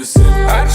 gibisin. Her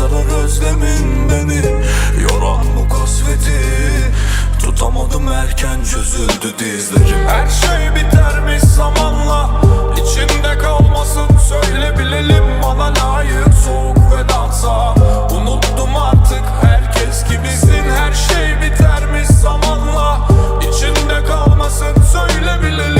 sarar özlemin Beni. Yoran bu kasveti. Tutamadım erken çözüldü dizlerim. Her şey bitermiş zamanla? İçinde kalmasın. Söyle bilelim bana layık soğuk ve dansa Unuttum artık herkes gibisin Her şey bitermiş zamanla? İçinde kalmasın. Söyle bilelim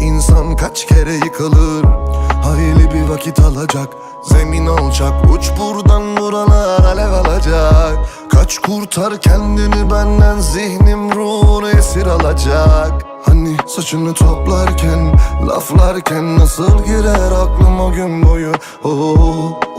Bir insan kaç kere yıkılır? Hayli bir vakit alacak Zemin alacak Uç buradan buralar alev alacak. Kaç kurtar kendini benden Zihnim ruhunu esir alacak. Hani saçını toplarken Laflarken nasıl girer aklım o gün boyu? Oh,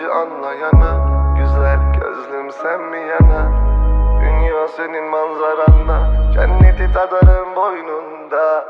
sadece anlayana Güzel gözlüm sen mi yana Dünya senin manzaranda Cenneti tadarım boynunda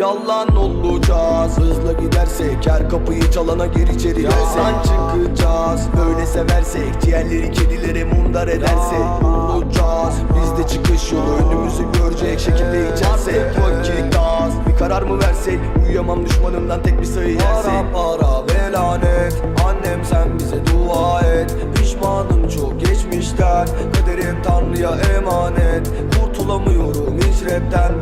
Yalan olacağız. Hızla gidersek her kapıyı çalana gir içeri Yalan. Çıkacağız. Böyle seversek Ciğerleri kedilere mundar edersek. Olacağız. Bizde çıkış yolu önümüzü görecek şekilde içersek. Vakit az. Bir karar mı versek? Uyuyamam düşmanımdan tek bir sayı yersek. Para para ve lanet Annem sen bize dua et. Pişmanım çok geçmişten. Kaderim Tanrı'ya emanet. Kurtulamıyorum hiç rapten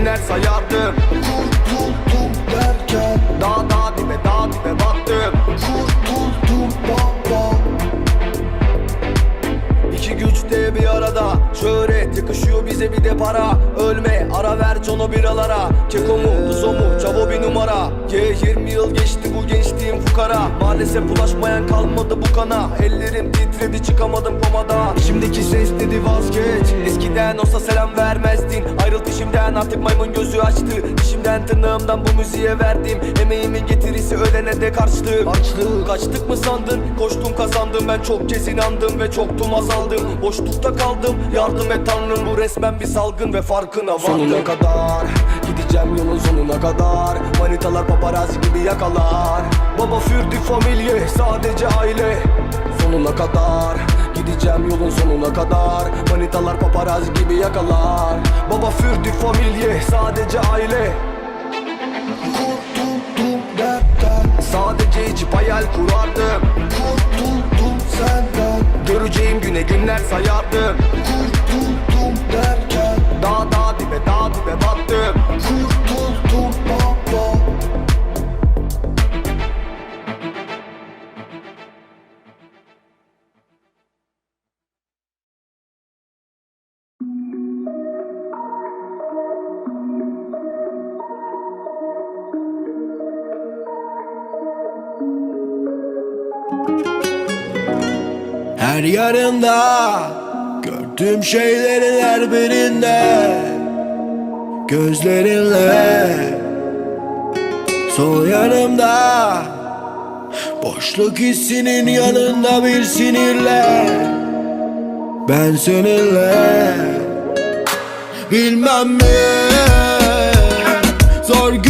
Göreceğim güne Bize bir de para. Ölme ara ver cono biralara. Keko mu Duzo mu Çavo bir numara. Ye 20 yıl geçti bu gençliğim fukara. Maalesef bulaşmayan kalmadı bu kana. Ellerim titredi çıkamadım komada. Şimdiki ses dedi vazgeç. Eskiden olsa selam vermezdin. Ayrıl dişimden artık maymun gözü açtı. Dişimden tırnağımdan bu müziğe verdim. Emeğimin getirisi ölene de karşılık Açlık kaçtık mı sandın? Koştum kazandım. Ben çok kez inandım Ve çoktum azaldım. Boşlukta kaldım. Yardım et tanrım Bu resmen bir salgın ve farkına vardım. Sonuna kadar gideceğim yolun sonuna kadar. Manitalar paparazzi gibi yakalar. Baba fürdü familye sadece aile. Sonuna kadar Gideceğim yolun sonuna kadar. Manitalar paparazzi gibi yakalar. Baba fürdü familye sadece aile. Kurtuldum dertten Sadece içip hayal kurardım. Kurtuldum senden. Göreceğim güne günler sayardım. Kurtuldum dibe dağ dibe battım Kurtuldum baba Her yarında Gördüğüm şeylerin her birinde Gözlerinle Sol yanımda Boşluk hissinin yanında bir sinirle Ben seninle Bilmem mi? Zor günlerimde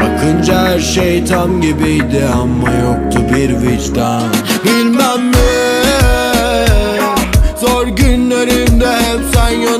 Bakınca her şey tam gibiydi Ama yoktu bir vicdan. Bilmem mi Zor günlerimde hep sen yanımda